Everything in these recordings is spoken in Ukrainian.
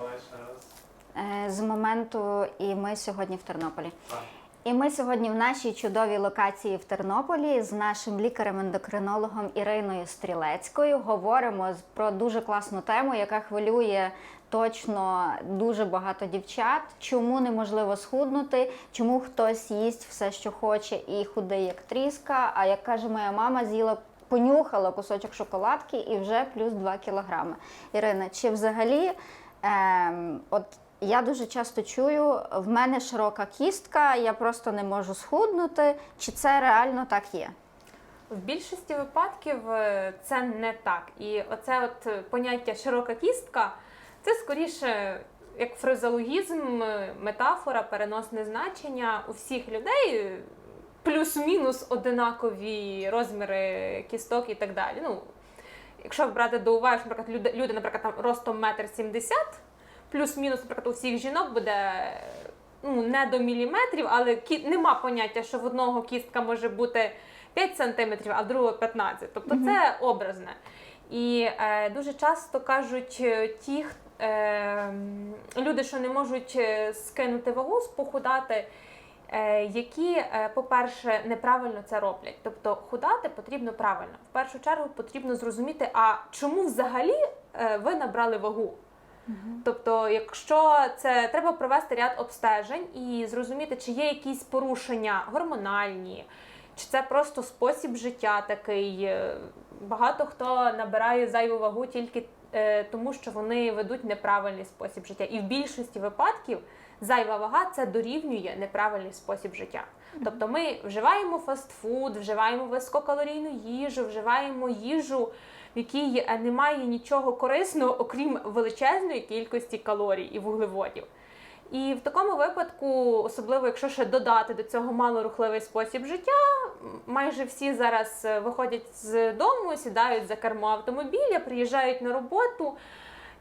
Давай ще раз. Е, З моменту, і ми сьогодні в Тернополі. Так. І ми сьогодні в нашій чудовій локації в Тернополі з нашим лікарем-ендокринологом Іриною Стрілецькою говоримо про дуже класну тему, яка хвилює точно дуже багато дівчат. Чому неможливо схуднути, чому хтось їсть все, що хоче, і худий як тріска. А як каже моя мама, з'їла. Понюхала кусочок шоколадки і вже плюс 2 кілограми. Ірина, чи взагалі ем, от я дуже часто чую, в мене широка кістка, я просто не можу схуднути. Чи це реально так є? В більшості випадків е, це не так. І оце от поняття широка кістка це скоріше як фразеологізм, е, метафора, переносне значення у всіх людей. Плюс-мінус одинакові розміри кісток і так далі. Ну, якщо брати до уваги, що, наприклад, люди, люди наприклад, там ростом метр сімдесят, плюс-мінус, наприклад, у всіх жінок буде ну, не до міліметрів, але кі... нема поняття, що в одного кістка може бути 5 сантиметрів, а в другого 15. Тобто це образне. І е, дуже часто кажуть е, ті е, люди, що не можуть е, скинути вагу, спохудати, які, е, по-перше, неправильно це роблять. Тобто худати потрібно правильно. В першу чергу потрібно зрозуміти, а чому взагалі е, ви набрали вагу. Тобто, якщо це треба провести ряд обстежень і зрозуміти, чи є якісь порушення гормональні, чи це просто спосіб життя такий. Багато хто набирає зайву вагу тільки е, тому, що вони ведуть неправильний спосіб життя. І в більшості випадків зайва вага це дорівнює неправильний спосіб життя. Тобто ми вживаємо фастфуд, вживаємо висококалорійну їжу, вживаємо їжу, в якій е, немає нічого корисного, окрім величезної кількості калорій і вуглеводів. І в такому випадку, особливо якщо ще додати до цього малорухливий спосіб життя, майже всі зараз е, виходять з дому, сідають за кермо автомобіля, приїжджають на роботу.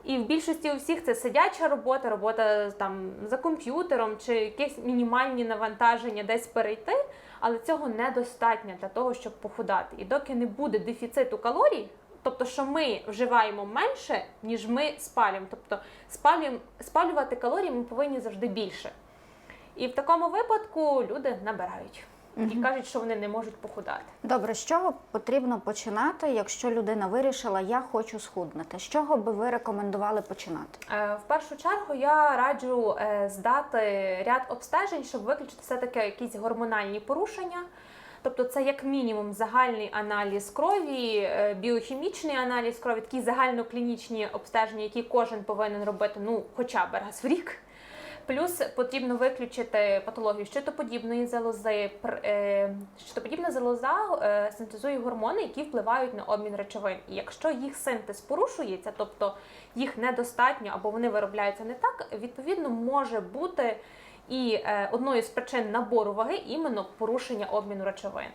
І в більшості у всіх це сидяча робота, робота там за комп'ютером чи якісь мінімальні навантаження десь перейти, але цього недостатньо для того, щоб похудати. І доки не буде дефіциту калорій, тобто, що ми вживаємо менше, ніж ми спалюємо. Тобто спалюємо, спалювати калорії ми повинні завжди більше. І в такому випадку люди набирають і кажуть, що вони не можуть похудати. Добре, з чого потрібно починати, якщо людина вирішила, я хочу схуднути? З чого би ви рекомендували починати? Е, В першу чергу я раджу е, здати ряд обстежень, щоб виключити все-таки якісь гормональні порушення. Тобто це як мінімум загальний аналіз крові, е, біохімічний аналіз крові, такі загальноклінічні обстеження, які кожен повинен робити ну, хоча б раз в рік. Плюс потрібно виключити патологію щитоподібної залози. Е, Щитоподібна залоза е, синтезує гормони, які впливають на обмін речовин. І якщо їх синтез порушується, тобто їх недостатньо або вони виробляються не так, відповідно може бути і е, одною з причин набору ваги іменно порушення обміну речовин.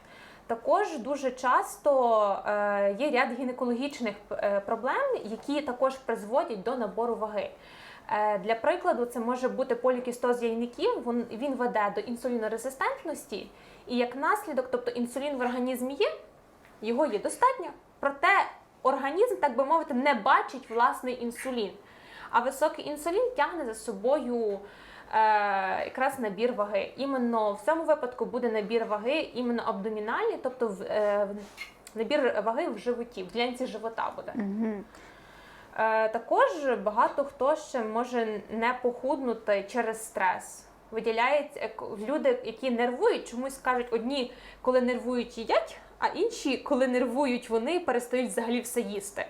Також дуже часто е, є ряд гінекологічних е, проблем, які також призводять до набору ваги. Для прикладу, це може бути полікістоз яйників, він, веде до інсулінорезистентності, і як наслідок, тобто інсулін в організмі є, його є достатньо, проте організм, так би мовити, не бачить власний інсулін. А високий інсулін тягне за собою якраз набір ваги. Іменно в цьому випадку буде набір ваги іменно абдомінальний, тобто в, е, набір ваги в животі, в ділянці живота буде. Угу. Е, також багато хто ще може не похуднути через стрес. Виділяється е, люди, які нервують, чомусь кажуть, одні, коли нервують, їдять, а інші, коли нервують, вони перестають взагалі все їсти.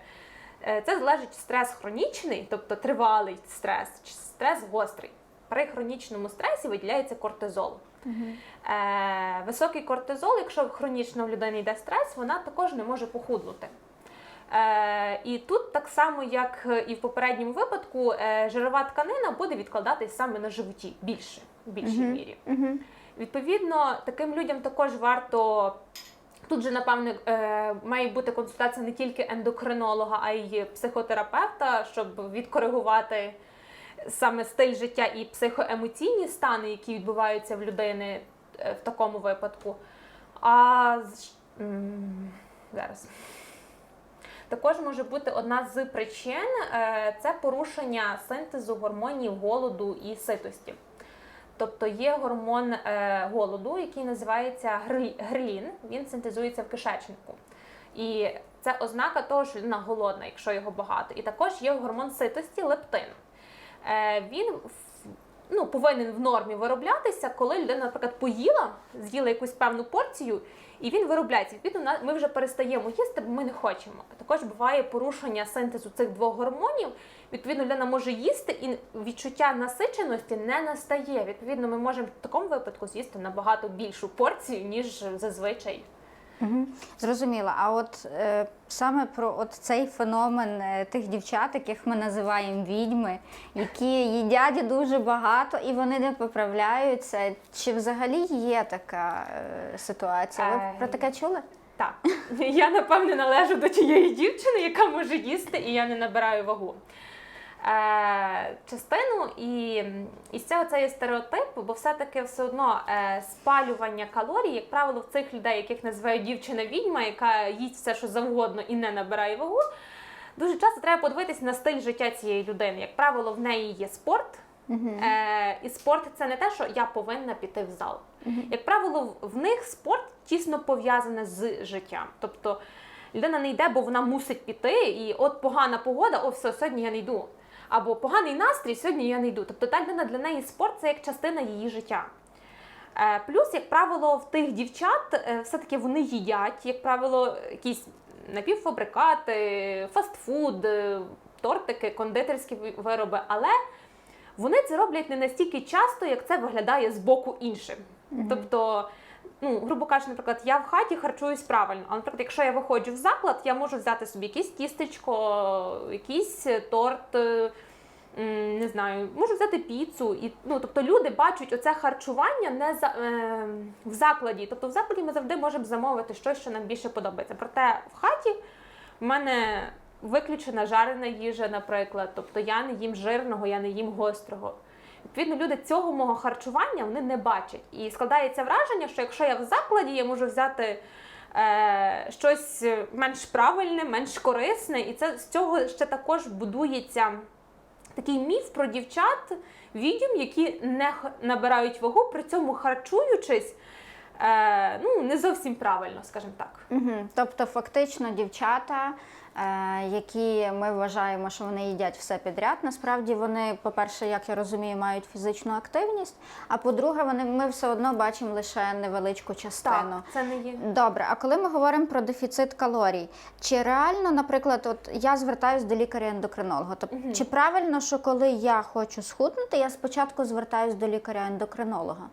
Е, Це залежить стрес хронічний, тобто тривалий стрес, чи стрес гострий. При хронічному стресі виділяється кортизол. Е, високий кортизол, якщо хронічно в людини йде стрес, вона також не може похуднути. Е, і тут так само, як і в попередньому випадку, е, жирова тканина буде відкладатись саме на животі більше, в більшій Мгм. мірі. Угу. Відповідно, таким людям також варто. Тут же, напевне, має бути консультація не тільки ендокринолога, а й психотерапевта, щоб відкоригувати саме стиль життя і психоемоційні стани, які відбуваються в людини е, в такому випадку. А зараз. Також може бути одна з причин е, це порушення синтезу гормонів голоду і ситості. Тобто є гормон е, голоду, який називається грилін, він синтезується в кишечнику. І це ознака того, що людина голодна, якщо його багато. І також є гормон ситості лептин. Е, він ну, повинен в нормі вироблятися, коли людина, наприклад, поїла, з'їла якусь певну порцію, і він виробляється. Відповідно, ми вже перестаємо їсти, бо ми не хочемо. Також буває порушення синтезу цих двох гормонів. Відповідно, людина може їсти, і відчуття насиченості не настає. Відповідно, ми можемо в такому випадку з'їсти набагато більшу порцію, ніж зазвичай. Угу. Зрозуміла. А от е, саме про от цей феномен е, тих дівчат, яких ми називаємо відьми, які їдять дуже багато і вони не поправляються. Чи взагалі є така е, ситуація? Ви про таке чули? Так, я напевне належу до тієї дівчини, яка може їсти, і я не набираю вагу. Е, частину і, і це оцей стереотип, бо все-таки все одно е, спалювання калорій, як правило, в цих людей, яких називають дівчина відьма, яка їсть все, що завгодно і не набирає вагу. Дуже часто треба подивитися на стиль життя цієї людини. Як правило, в неї є спорт. Е, і спорт це не те, що я повинна піти в зал. Як правило, в них спорт тісно пов'язане з життям. Тобто людина не йде, бо вона мусить піти, і от погана погода, о, все, сьогодні я не йду. Або поганий настрій, сьогодні я не йду. Тобто та людина для неї спорт це як частина її життя. Е, Плюс, як правило, в тих дівчат е, все-таки вони їдять, як правило, якісь напівфабрикати, фастфуд, е, тортики, кондитерські вироби, але вони це роблять не настільки часто, як це виглядає з боку іншим. Тобто, ну, грубо кажучи, наприклад, я в хаті харчуюсь правильно, а наприклад, якщо я виходжу в заклад, я можу взяти собі якесь тістечко, якийсь торт. е, Не знаю, можу взяти піцу, і ну тобто люди бачать оце харчування не за е, в закладі. Тобто в закладі ми завжди можемо замовити щось, що нам більше подобається. Проте в хаті в мене виключена жарена їжа, наприклад. Тобто я не їм жирного, я не їм гострого. Відповідно, люди цього мого харчування вони не бачать. І складається враження, що якщо я в закладі, я можу взяти е, щось менш правильне, менш корисне, і це з цього ще також будується такий міф про дівчат, відьом, які не набирають вагу, при цьому харчуючись. Е, ну, не зовсім правильно, скажімо так. Угу. Тобто, фактично, дівчата, які ми вважаємо, що вони їдять все підряд, насправді вони, по-перше, як я розумію, мають фізичну активність, а по-друге, вони ми все одно бачимо лише невеличку частину. Так, це не є. Добре, а коли ми говоримо про дефіцит калорій, чи реально, наприклад, от я звертаюся до лікаря-ендокринолога, тобто чи правильно, що коли я хочу схуднути, я спочатку звертаюся до лікаря-ендокринолога?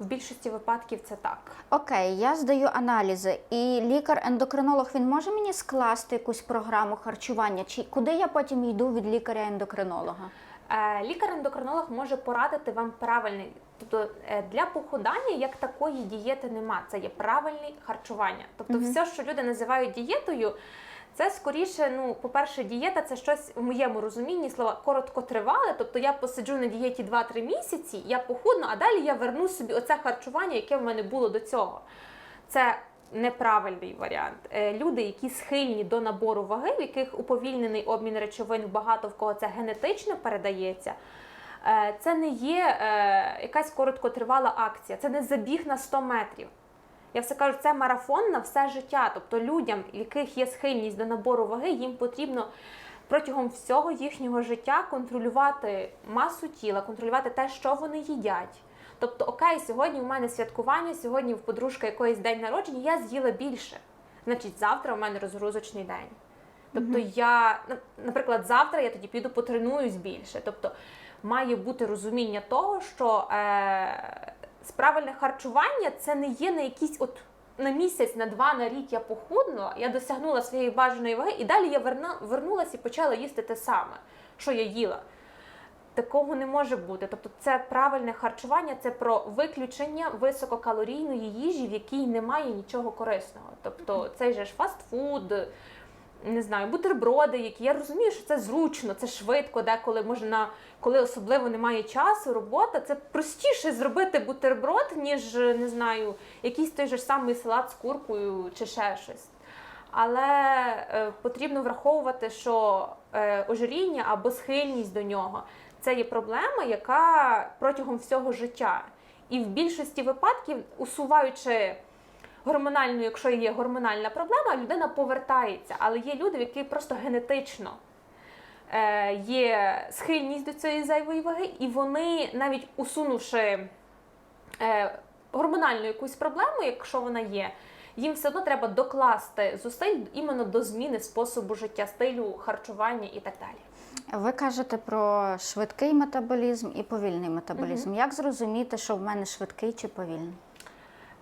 В більшості випадків це так. Окей, я здаю аналізи, і лікар-ендокринолог він може мені скласти якусь програму харчування, чи куди я потім йду від лікаря-ендокринолога? Е, Лікар-ендокринолог може порадити вам правильний. Тобто е, для похудання як такої дієти нема. Це є правильне харчування. Тобто, все, що люди називають дієтою, це скоріше, ну, по-перше, дієта це щось в моєму розумінні слова короткотривале. Тобто я посиджу на дієті 2-3 місяці, я похудну, а далі я верну собі оце харчування, яке в мене було до цього. Це неправильний варіант. Е, Люди, які схильні до набору ваги, в яких уповільнений обмін речовин багато в кого це генетично передається. е, Це не є е, якась короткотривала акція, це не забіг на 100 метрів. Я все кажу, це марафон на все життя. Тобто людям, в яких є схильність до набору ваги, їм потрібно протягом всього їхнього життя контролювати масу тіла, контролювати те, що вони їдять. Тобто, окей, сьогодні у мене святкування, сьогодні в подружка якоїсь день народження, я з'їла більше. Значить, завтра у мене розгрузочний день. Тобто я, наприклад, завтра я тоді піду потренуюсь більше. Тобто має бути розуміння того, що е, правильне харчування це не є на якісь от на місяць, на два, на рік я похуднула, я досягнула своєї бажаної ваги, і далі я верна, вернулася і почала їсти те саме, що я їла. Такого не може бути. Тобто, це правильне харчування, це про виключення висококалорійної їжі, в якій немає нічого корисного. Тобто, цей же ж фастфуд, не знаю, бутерброди, які я розумію, що це зручно, це швидко, деколи можна, коли особливо немає часу, робота, це простіше зробити бутерброд, ніж не знаю, якийсь той же самий салат з куркою чи ще щось. Але е, потрібно враховувати, що е, ожиріння або схильність до нього це є проблема, яка протягом всього життя. І в більшості випадків, усуваючи гормональну, якщо є гормональна проблема, людина повертається. Але є люди, в які просто генетично е, є схильність до цієї зайвої ваги, і вони, навіть усунувши е, гормональну якусь проблему, якщо вона є, їм все одно треба докласти зусиль іменно до зміни способу життя, стилю харчування і так далі. Ви кажете про швидкий метаболізм і повільний метаболізм. Як зрозуміти, що в мене швидкий чи повільний?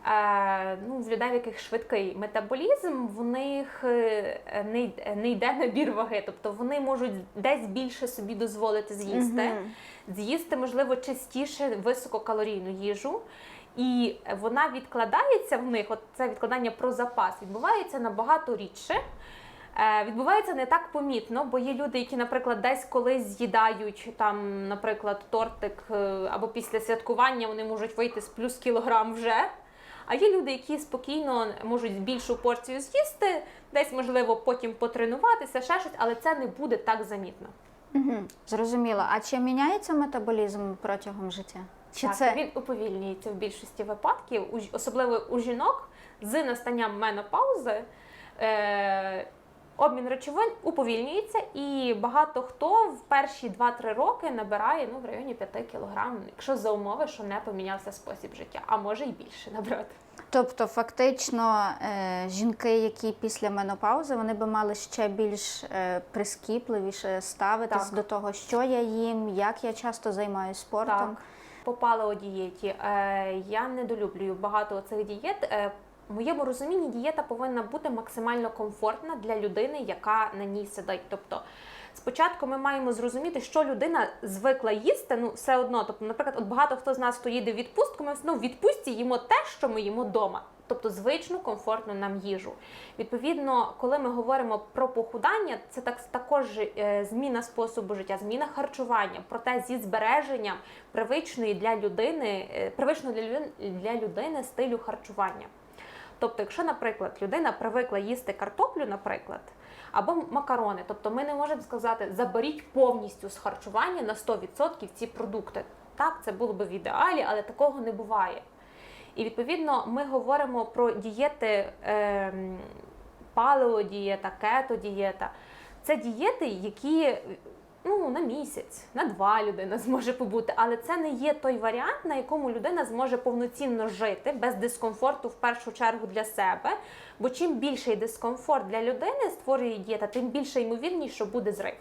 Е, ну, в людей, в яких швидкий метаболізм, в них е, не, йде- набір ваги. Тобто вони можуть десь більше собі дозволити з'їсти, Мгм. з'їсти, можливо, частіше висококалорійну їжу. І вона відкладається в них, от це відкладання про запас відбувається набагато рідше. Е, Відбувається не так помітно, бо є люди, які, наприклад, десь колись з'їдають там, наприклад, тортик або після святкування вони можуть вийти з плюс кілограм вже. А є люди, які спокійно можуть більшу порцію з'їсти, десь можливо потім потренуватися, ще щось, але це не буде так замітно. Угу. Зрозуміло. А чи міняється метаболізм протягом життя? Чи так, це він уповільнюється в більшості випадків, особливо у жінок з настанням менопаузи. Е- Обмін речовин уповільнюється, і багато хто в перші 2-3 роки набирає ну, в районі 5 кг, якщо за умови, що не помінявся спосіб життя, а може й більше набрати. тобто фактично е, жінки, які після менопаузи, вони би мали ще більш е, прискіпливіше ставитись Так. до того, що я їм, як я часто займаюся спортом. Так, по палеодієті. Е, я недолюблюю багато цих дієт. Моєму розумінні дієта повинна бути максимально комфортна для людини, яка на ній сидить. Тобто, спочатку ми маємо зрозуміти, що людина звикла їсти. Ну, все одно. Тобто, наприклад, от багато хто з нас, хто їде в відпустку, ми одно в відпустці їмо те, що ми їмо вдома. Тобто звичну, комфортну нам їжу. Відповідно, коли ми говоримо про похудання, це так також е, зміна способу життя, зміна харчування, проте зі збереженням привичної для людини, е, привичного для для людини стилю харчування. Тобто, якщо, наприклад, людина привикла їсти картоплю, наприклад, або макарони, тобто ми не можемо сказати, заберіть повністю з харчування на 100% ці продукти. Так, це було би в ідеалі, але такого не буває. І відповідно ми говоримо про дієти ем, палеодієта, кетодієта. Це дієти, які ну, на місяць, на два людина зможе побути, але це не є той варіант, на якому людина зможе повноцінно жити без дискомфорту в першу чергу для себе. Бо чим більший дискомфорт для людини створює дієта, тим більше ймовірність, що буде зрив.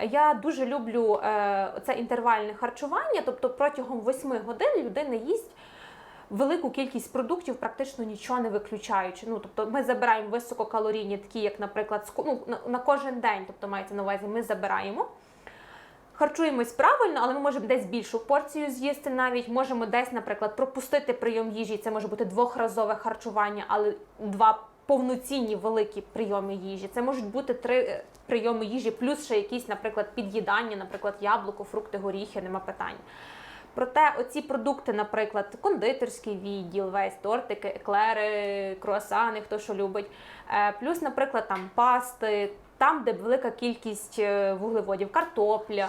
Я дуже люблю е, це інтервальне харчування, тобто протягом 8 годин людина їсть велику кількість продуктів, практично нічого не виключаючи. Ну, тобто ми забираємо висококалорійні, такі як, наприклад, ну, на, кожен день, тобто мається на увазі, ми забираємо. Харчуємось правильно, але ми можемо десь більшу порцію з'їсти навіть. Можемо десь, наприклад, пропустити прийом їжі. Це може бути двохразове харчування, але два повноцінні великі прийоми їжі. Це можуть бути три е, прийоми їжі, плюс ще якісь, наприклад, під'їдання, наприклад, яблуко, фрукти, горіхи, нема питань. Проте оці продукти, наприклад, кондитерський відділ, весь тортики, еклери, круасани, хто що любить. Е, Плюс, наприклад, там пасти, там, де велика кількість е, вуглеводів, картопля.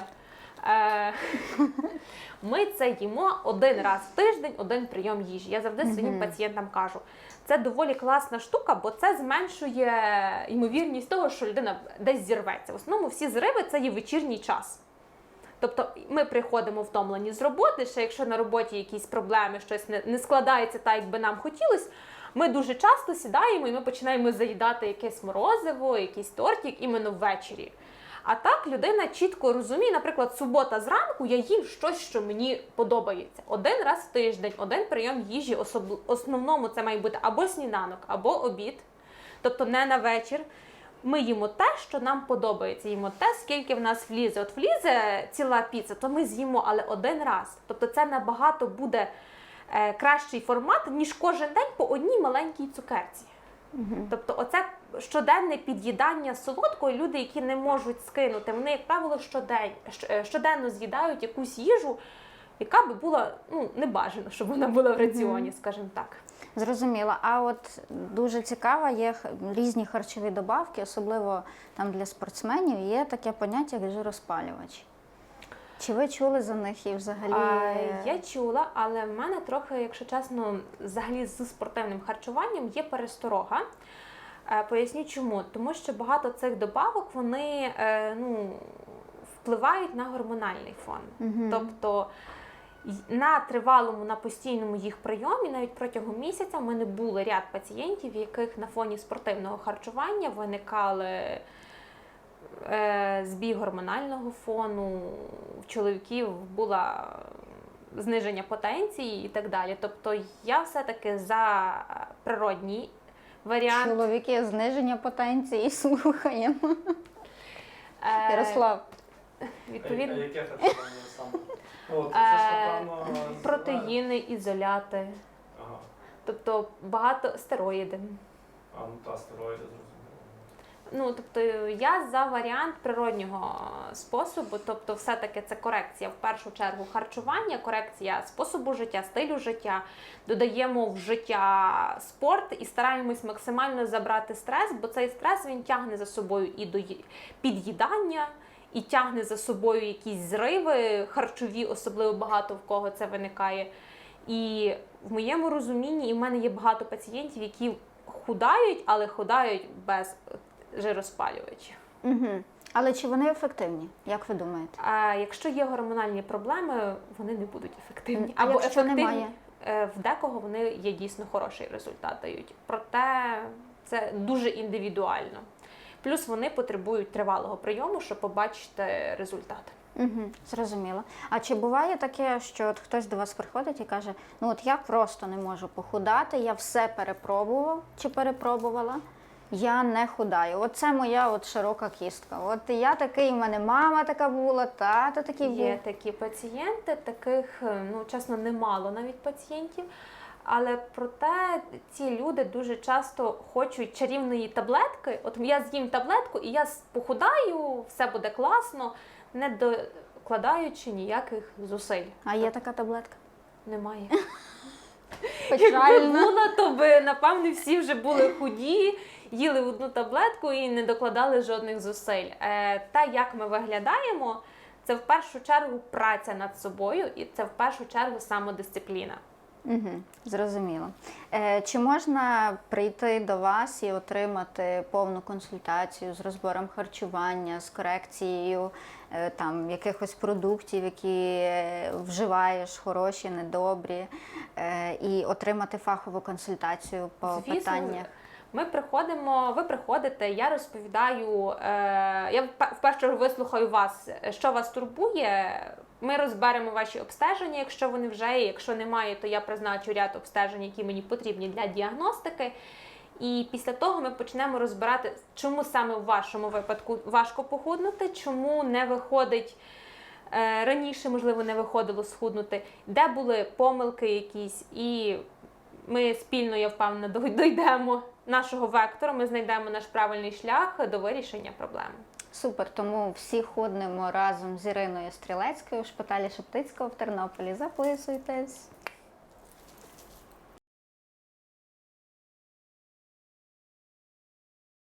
Е, Ми це їмо один раз в тиждень, один прийом їжі. Я завжди своїм пацієнтам кажу. Це доволі класна штука, бо це зменшує ймовірність того, що людина десь зірветься. В основному всі зриви це є вечірній час. Тобто ми приходимо втомлені з роботи, ще якщо на роботі якісь проблеми, щось не, не складається так, як би нам хотілося. Ми дуже часто сідаємо і ми починаємо заїдати якесь морозиво, якийсь тортик іменно ввечері. А так людина чітко розуміє, наприклад, субота зранку я їм щось, що мені подобається. Один раз в тиждень, один прийом їжі. Особ... Основному це має бути або сніданок, або обід, тобто не на вечір. Ми їмо те, що нам подобається. Їмо те, скільки в нас влізе. От влізе ціла піца, то ми з'їмо, але один раз. Тобто це набагато буде е, кращий формат, ніж кожен день по одній маленькій цукерці. Тобто, оце щоденне під'їдання солодкою, люди, які не можуть скинути, вони, як правило, щодень, е, щоденно з'їдають якусь їжу, яка би була ну, не бажано, щоб вона була в раціоні, скажімо так. Зрозуміло. А от дуже цікаво, є різні харчові добавки, особливо там для спортсменів, є таке поняття як жироспалювач. Чи ви чули за них і взагалі? А, я чула, але в мене трохи, якщо чесно, взагалі з спортивним харчуванням є пересторога. Е, Поясню чому. Тому що багато цих добавок вони е, ну, впливають на гормональний фон. Мгм. Тобто на тривалому, на постійному їх прийомі, навіть протягом місяця, в мене були ряд пацієнтів, в яких на фоні спортивного харчування виникали е, збій гормонального фону, в чоловіків була зниження потенції і так далі. Тобто я все-таки за природній варіант. Чоловіки зниження потенції слухаємо. Е, Ярослав, Відповідно, А яке харчування саме? Ну, от, це ж, Е, напевно, з- протеїни, ізоляти, Ага. тобто багато стероїди. А, ну та, стероїди, зрозуміло. Ну, тобто я за варіант природнього способу, тобто, все-таки це корекція в першу чергу харчування, корекція способу життя, стилю життя. Додаємо в життя спорт і стараємось максимально забрати стрес, бо цей стрес він тягне за собою і до ї- під'їдання, і тягне за собою якісь зриви харчові, особливо багато в кого це виникає. І в моєму розумінні, і в мене є багато пацієнтів, які худають, але худають без жироспалювачів. угу. але чи вони ефективні? Як ви думаєте? А якщо є гормональні проблеми, вони не будуть ефективні. А якщо ефективні немає? е, в декого вони є дійсно хороший результат дають. Проте це дуже індивідуально. Плюс вони потребують тривалого прийому, щоб побачити результат. Угу, зрозуміло. А чи буває таке, що от хтось до вас приходить і каже: ну от я просто не можу похудати, я все перепробував чи перепробувала, я не худаю. Оце моя от широка кістка. От я такий, в мене мама така була, тато такий Є такі пацієнти, таких, е, ну чесно, немало навіть пацієнтів. Але проте ці люди дуже часто хочуть чарівної таблетки. От я з'їм таблетку і я похудаю, все буде класно, не докладаючи ніяких зусиль. А є така таблетка? Немає. Якби була, то би напевне всі вже були худі, їли одну таблетку і не докладали жодних зусиль. Е, те, як ми виглядаємо, це в першу чергу праця над собою, і це в першу чергу самодисципліна. Угу, зрозуміло. Е, чи можна прийти до вас і отримати повну консультацію з розбором харчування, з корекцією е, там якихось продуктів, які е, вживаєш, хороші, недобрі, е, і отримати фахову консультацію по Звісно, питаннях? Ми приходимо, ви приходите, я розповідаю. Е, я в- в першу чергу вислухаю вас, що вас турбує. Ми розберемо ваші обстеження, якщо вони вже є. Якщо немає, то я призначу ряд обстежень, які мені потрібні для діагностики. І після того ми почнемо розбирати, чому саме в вашому випадку важко похуднути, чому не виходить е, раніше, можливо, не виходило схуднути, де були помилки якісь, і ми спільно, я впевнена, дойдемо нашого вектора, ми знайдемо наш правильний шлях до вирішення проблеми. Супер, тому всі ходимо разом з Іриною Стрілецькою в шпиталі Шептицького в Тернополі. Записуйтесь.